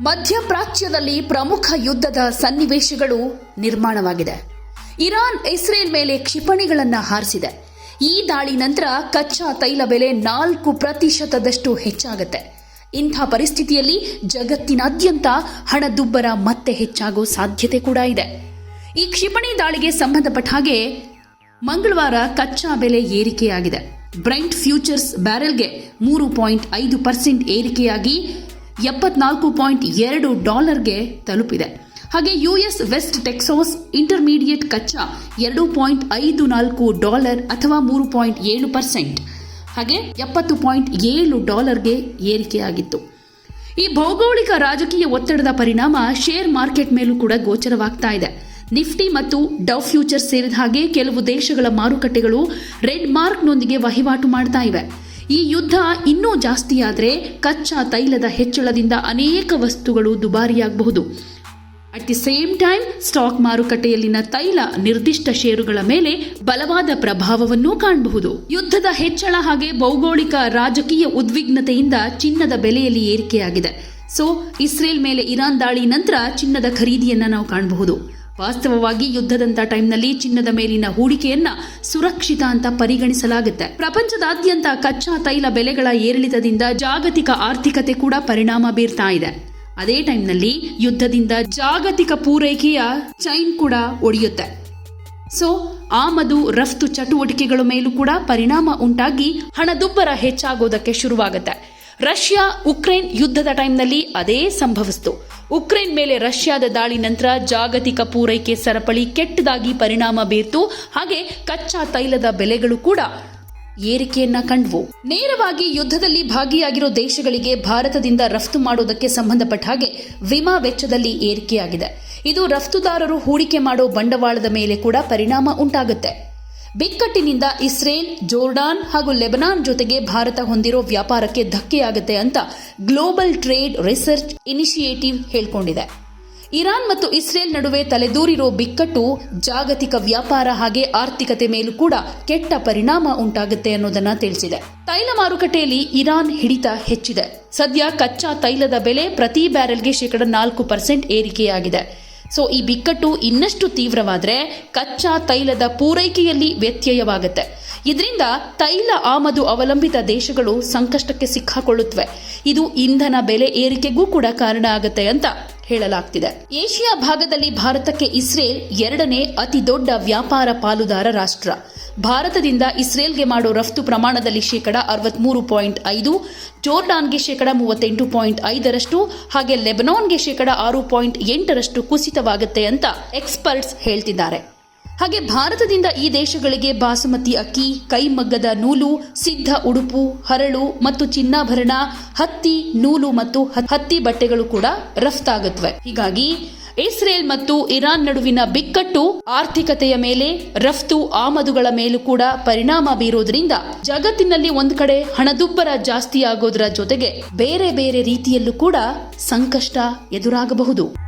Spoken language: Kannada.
ಮಧ್ಯಪ್ರಾಚ್ಯದಲ್ಲಿ ಪ್ರಮುಖ ಯುದ್ಧದ ಸನ್ನಿವೇಶಗಳು ನಿರ್ಮಾಣವಾಗಿದೆ. ಇರಾನ್ ಇಸ್ರೇಲ್ ಮೇಲೆ ಕ್ಷಿಪಣಿಗಳನ್ನು ಹಾರಿಸಿದೆ. ಈ ದಾಳಿ ನಂತರ ಕಚ್ಚಾ ತೈಲ ಬೆಲೆ ನಾಲ್ಕು ಪ್ರತಿಶತದಷ್ಟು ಹೆಚ್ಚಾಗುತ್ತೆ. ಇಂಥ ಪರಿಸ್ಥಿತಿಯಲ್ಲಿ ಜಗತ್ತಿನಾದ್ಯಂತ ಹಣದುಬ್ಬರ ಮತ್ತೆ ಹೆಚ್ಚಾಗೋ ಸಾಧ್ಯತೆ ಕೂಡ ಇದೆ. ಈ ಕ್ಷಿಪಣಿ ದಾಳಿಗೆ ಸಂಬಂಧಪಟ್ಟ ಹಾಗೆ ಮಂಗಳವಾರ ಕಚ್ಚಾ ಬೆಲೆ ಏರಿಕೆಯಾಗಿದೆ. ಬ್ರೈಂಟ್ ಫ್ಯೂಚರ್ಸ್ ಬ್ಯಾರೆಲ್ಗೆ ಮೂರು ಪಾಯಿಂಟ್ ಐದು ಪರ್ಸೆಂಟ್ ಏರಿಕೆಯಾಗಿ ಎಪ್ಪತ್ನಾಲ್ಕು ಪಾಯಿಂಟ್ ಎರಡು ಡಾಲರ್ಗೆ ತಲುಪಿದೆ. ಹಾಗೆ ಯುಎಸ್ ವೆಸ್ಟ್ ಟೆಕ್ಸಾಸ್ ಇಂಟರ್ಮೀಡಿಯೇಟ್ ಕಚ್ಚಾ ಎರಡು ಪಾಯಿಂಟ್ ಐದು ನಾಲ್ಕು ಡಾಲರ್ ಅಥವಾ ಮೂರು ಪಾಯಿಂಟ್ ಏಳು ಪರ್ಸೆಂಟ್. ಹಾಗೆ ಎಪ್ಪತ್ತು ಪಾಯಿಂಟ್ ಏಳು ಡಾಲರ್ಗೆ ಏರಿಕೆಯಾಗಿತ್ತು. ಈ ಭೌಗೋಳಿಕ ರಾಜಕೀಯ ಒತ್ತಡದ ಪರಿಣಾಮ ಶೇರ್ ಮಾರ್ಕೆಟ್ ಮೇಲೂ ಕೂಡ ಗೋಚರವಾಗ್ತಾ ಇದೆ. ನಿಫ್ಟಿ ಮತ್ತು ಡವ್ ಫ್ಯೂಚರ್ ಸೇರಿದ ಹಾಗೆ ಕೆಲವು ದೇಶಗಳ ಮಾರುಕಟ್ಟೆಗಳು ರೆಡ್ ಮಾರ್ಕ್ನೊಂದಿಗೆ ವಹಿವಾಟು ಮಾಡ್ತಾ ಇವೆ. ಈ ಯುದ್ಧ ಇನ್ನೂ ಜಾಸ್ತಿಯಾದರೆ ಕಚ್ಚಾ ತೈಲದ ಹೆಚ್ಚಳದಿಂದ ಅನೇಕ ವಸ್ತುಗಳು ದುಬಾರಿಯಾಗಬಹುದು. At the same time stock ಮಾರುಕಟ್ಟೆಯಲ್ಲಿನ ತೈಲ ನಿರ್ದಿಷ್ಟ ಷೇರುಗಳ ಮೇಲೆ ಬಲವಾದ ಪ್ರಭಾವವನ್ನೂ ಕಾಣಬಹುದು. ಯುದ್ಧದ ಹೆಚ್ಚಳ ಹಾಗೆ ಭೌಗೋಳಿಕ ರಾಜಕೀಯ ಉದ್ವಿಗ್ನತೆಯಿಂದ ಚಿನ್ನದ ಬೆಲೆಯಲ್ಲಿ ಏರಿಕೆಯಾಗಿದೆ. ಸೊ ಇಸ್ರೇಲ್ ಮೇಲೆ ಇರಾನ್ ದಾಳಿ ನಂತರ ಚಿನ್ನದ ಖರೀದಿಯನ್ನು ನಾವು ಕಾಣಬಹುದು. ವಾಸ್ತವವಾಗಿ ಯುದ್ಧದಂತ ಟೈಮ್ನಲ್ಲಿ ಚಿನ್ನದ ಮೇಲಿನ ಹೂಡಿಕೆಯನ್ನ ಸುರಕ್ಷಿತ ಅಂತ ಪರಿಗಣಿಸಲಾಗುತ್ತೆ. ಪ್ರಪಂಚದಾದ್ಯಂತ ಕಚ್ಚಾ ತೈಲ ಬೆಲೆಗಳ ಏರಿಳಿತದಿಂದ ಜಾಗತಿಕ ಆರ್ಥಿಕತೆ ಕೂಡ ಪರಿಣಾಮ ಬೀರ್ತಾ ಇದೆ. ಅದೇ ಟೈಮ್ನಲ್ಲಿ ಯುದ್ಧದಿಂದ ಜಾಗತಿಕ ಪೂರೈಕೆಯ ಚೈನ್ ಕೂಡ ಒಡೆಯುತ್ತೆ. ಸೊ, ಆಮದು, ರಫ್ತು ಚಟುವಟಿಕೆಗಳ ಮೇಲೂ ಕೂಡ ಪರಿಣಾಮ ಉಂಟಾಗಿ ಹಣದುಬ್ಬರ ಹೆಚ್ಚಾಗೋದಕ್ಕೆ ಶುರುವಾಗುತ್ತೆ. ರಷ್ಯಾ ಉಕ್ರೇನ್ ಯುದ್ಧದ ಟೈಮ್ನಲ್ಲಿ ಅದೇ ಸಂಭವಿಸಿತು. ಉಕ್ರೇನ್ ಮೇಲೆ ರಷ್ಯಾದ ದಾಳಿ ನಂತರ ಜಾಗತಿಕ ಪೂರೈಕೆ ಸರಪಳಿ ಕೆಟ್ಟದಾಗಿ ಪರಿಣಾಮ ಬೀರ್ತು. ಹಾಗೆ ಕಚ್ಚಾ ತೈಲದ ಬೆಲೆಗಳು ಕೂಡ ಏರಿಕೆಯನ್ನ ಕಂಡ್ವು. ನೇರವಾಗಿ ಯುದ್ಧದಲ್ಲಿ ಭಾಗಿಯಾಗಿರೋ ದೇಶಗಳಿಗೆ ಭಾರತದಿಂದ ರಫ್ತು ಮಾಡೋದಕ್ಕೆ ಸಂಬಂಧಪಟ್ಟ ಹಾಗೆ ವಿಮಾ ವೆಚ್ಚದಲ್ಲಿ ಏರಿಕೆಯಾಗಿದೆ. ಇದು ರಫ್ತುದಾರರು ಹೂಡಿಕೆ ಮಾಡೋ ಬಂಡವಾಳದ ಮೇಲೆ ಕೂಡ ಪರಿಣಾಮ ಉಂಟಾಗುತ್ತೆ. ಬಿಕ್ಕಟ್ಟಿನಿಂದ ಇಸ್ರೇಲ್, ಜೋರ್ಡಾನ್ ಹಾಗೂ ಲೆಬನಾನ್ ಜೊತೆಗೆ ಭಾರತ ಹೊಂದಿರೋ ವ್ಯಾಪಾರಕ್ಕೆ ಧಕ್ಕೆಯಾಗುತ್ತೆ ಅಂತ ಗ್ಲೋಬಲ್ ಟ್ರೇಡ್ ರಿಸರ್ಚ್ ಇನಿಷಿಯೇಟಿವ್ ಹೇಳ್ಕೊಂಡಿದೆ. ಇರಾನ್ ಮತ್ತು ಇಸ್ರೇಲ್ ನಡುವೆ ತಲೆದೂರಿರೋ ಬಿಕ್ಕಟ್ಟು ಜಾಗತಿಕ ವ್ಯಾಪಾರ ಹಾಗೆ ಆರ್ಥಿಕತೆ ಮೇಲೂ ಕೂಡ ಕೆಟ್ಟ ಪರಿಣಾಮ ಉಂಟಾಗುತ್ತೆ ಅನ್ನೋದನ್ನ ತಿಳಿಸಿದೆ. ತೈಲ ಮಾರುಕಟ್ಟೆಯಲ್ಲಿ ಇರಾನ್ ಹಿಡಿತ ಹೆಚ್ಚಿದೆ. ಸದ್ಯ ಕಚ್ಚಾ ತೈಲದ ಬೆಲೆ ಪ್ರತಿ ಬ್ಯಾರೆಲ್ಗೆ ಶೇಕಡ ನಾಲ್ಕು ಪರ್ಸೆಂಟ್ ಏರಿಕೆಯಾಗಿದೆ. ಸೊ ಈ ಬಿಕ್ಕಟ್ಟು ಇನ್ನಷ್ಟು ತೀವ್ರವಾದರೆ ಕಚ್ಚಾ ತೈಲದ ಪೂರೈಕೆಯಲ್ಲಿ ವ್ಯತ್ಯಯವಾಗುತ್ತೆ. ಇದರಿಂದ ತೈಲ ಆಮದು ಅವಲಂಬಿತ ದೇಶಗಳು ಸಂಕಷ್ಟಕ್ಕೆ ಸಿಕ್ಕಾಕೊಳ್ಳುತ್ತವೆ. ಇದು ಇಂಧನ ಬೆಲೆ ಏರಿಕೆಗೂ ಕೂಡ ಕಾರಣ ಆಗುತ್ತೆ ಅಂತ ಹೇಳಲಾಗ್ತಿದೆ. ಏಷ್ಯಾ ಭಾಗದಲ್ಲಿ ಭಾರತಕ್ಕೆ ಇಸ್ರೇಲ್ ಎರಡನೇ ಅತಿ ದೊಡ್ಡ ವ್ಯಾಪಾರ ಪಾಲುದಾರ ರಾಷ್ಟ್ರ. ಭಾರತದಿಂದ ಇಸ್ರೇಲ್ಗೆ ಮಾಡೋ ರಫ್ತು ಪ್ರಮಾಣದಲ್ಲಿ ಶೇಕಡ ಅರವತ್ಮೂರು ಪಾಯಿಂಟ್ ಐದು, ಜೋರ್ಡಾನ್ಗೆ ಶೇಕಡ ಮೂವತ್ತೆಂಟು ಪಾಯಿಂಟ್ ಐದರಷ್ಟು, ಹಾಗೆ ಲೆಬನಾನ್ಗೆ ಶೇಕಡ ಆರು ಪಾಯಿಂಟ್ ಎಂಟರಷ್ಟು ಕುಸಿತವಾಗುತ್ತೆ ಅಂತ ಎಕ್ಸ್ಪರ್ಟ್ಸ್ ಹೇಳ್ತಿದ್ದಾರೆ. ಹಾಗೆ ಭಾರತದಿಂದ ಈ ದೇಶಗಳಿಗೆ ಬಾಸುಮತಿ ಅಕ್ಕಿ, ಕೈಮಗ್ಗದ ನೂಲು, ಸಿದ್ಧ ಉಡುಪು, ಹರಳು ಮತ್ತು ಚಿನ್ನಾಭರಣ, ಹತ್ತಿ, ನೂಲು ಮತ್ತು ಹತ್ತಿ ಬಟ್ಟೆಗಳು ಕೂಡ ರಫ್ತಾಗುತ್ತವೆ. ಹೀಗಾಗಿ ಇಸ್ರೇಲ್ ಮತ್ತು ಇರಾನ್ ನಡುವಿನ ಬಿಕ್ಕಟ್ಟು ಆರ್ಥಿಕತೆಯ ಮೇಲೆ ರಫ್ತು ಆಮದುಗಳ ಮೇಲೂ ಕೂಡ ಪರಿಣಾಮ ಬೀರೋದ್ರಿಂದ ಜಗತ್ತಿನಲ್ಲಿ ಒಂದು ಕಡೆ ಹಣದುಬ್ಬರ ಜಾಸ್ತಿ ಆಗೋದ್ರ ಜೊತೆಗೆ ಬೇರೆ ಬೇರೆ ರೀತಿಯಲ್ಲೂ ಕೂಡ ಸಂಕಷ್ಟ ಎದುರಾಗಬಹುದು.